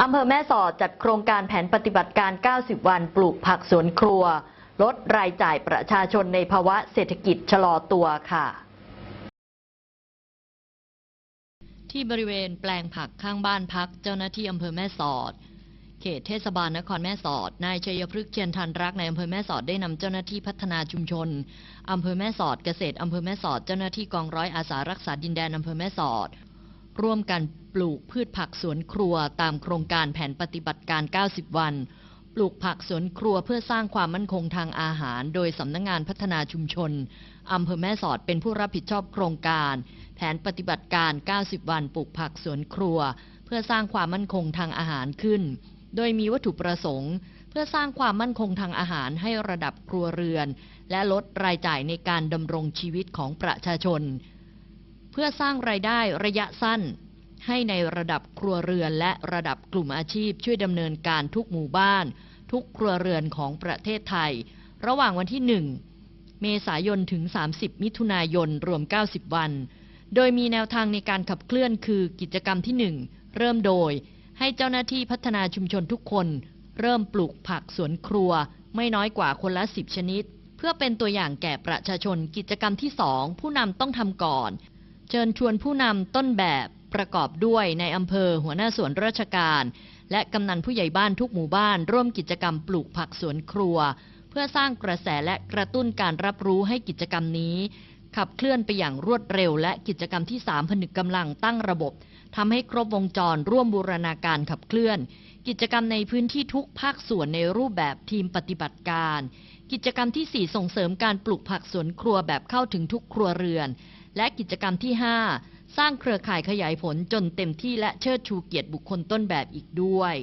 อำเภอแม่สอดจัดโครงการแผนปฏิบัติการ 90 วันปลูกผักสวนครัว ลดรายจ่ายประชาชนในภาวะเศรษฐกิจชะลอตัวค่ะ ที่บริเวณแปลงผักข้างบ้านพักเจ้าหน้าที่อำเภอแม่สอด เขตเทศบาลนครแม่สอด นายชัยพฤกษ์เชียนทันรักในอำเภอแม่สอดได้นำเจ้าหน้าที่พัฒนาชุมชนอำเภอแม่สอดเกษตรอำเภอแม่สอดเจ้าหน้าที่กองร้อยอาสารักษาดินแดนอำเภอแม่สอด ร่วมกันปลูกพืชผักสวนครัวตามโครงการแผนปฏิบัติการ 90 วัน ปลูกผักสวนครัวเพื่อสร้างความมั่นคงทางอาหาร โดยสำนักงงานพัฒนาชุมชนอำเภอแม่สอดเป็นผู้รับผิดชอบโครงการ แผนปฏิบัติการ 90 วัน ปลูกผักสวนครัว เพื่อสร้างความมั่นคงทางอาหารขึ้น โดยมีวัตถุประสงค์ เพื่อสร้างความมั่นคงทางอาหารให้ระดับครัวเรือน และลดรายจ่ายในการดำรงชีวิตของประชาชน เพื่อสร้างรายได้ระยะสั้น ให้ในระดับครัวเรือนและระดับกลุ่มอาชีพช่วยดำเนินการทุกหมู่บ้าน ทุกครัวเรือนของประเทศไทย ระหว่างวันที่ 1 เมษายนถึง 30 มิถุนายนรวม 90 วัน โดยมีแนวทางในการขับเคลื่อนคือกิจกรรมที่ 1 เริ่มโดย ให้เจ้าหน้าที่พัฒนาชุมชนทุกคน เริ่มปลูกผักสวนครัว ไม่น้อยกว่าคนละ 10 ชนิด เพื่อเป็นตัวอย่างแก่ประชาชนกิจกรรมที่ 2 ผู้นำต้องทำก่อน เชิญชวนผู้นำต้นแบบประกอบด้วยในอำเภอหัวหน้าส่วนราชการ และกำนันผู้ใหญ่บ้านทุกหมู่บ้าน ร่วมกิจกรรมปลูกผักสวนครัว เพื่อสร้างกระแสและกระตุ้นการรับรู้ให้กิจกรรมนี้ ขับเคลื่อนไปอย่างรวดเร็ว และกิจกรรมที่ 3 ผนึกกำลังตั้งระบบทำให้ครบวงจรร่วมบูรณาการขับเคลื่อน กิจกรรมในพื้นที่ทุกภาคส่วนในรูปแบบทีมปฏิบัติการ กิจกรรมที่ 4 ส่งเสริมการปลูกผักสวนครัวแบบเข้าถึงทุกครัวเรือน และกิจกรรมที่ 5 สร้างเครือข่ายขยายผลจนเต็มที่และเชิดชูเกียรติบุคคลต้นแบบอีกด้วย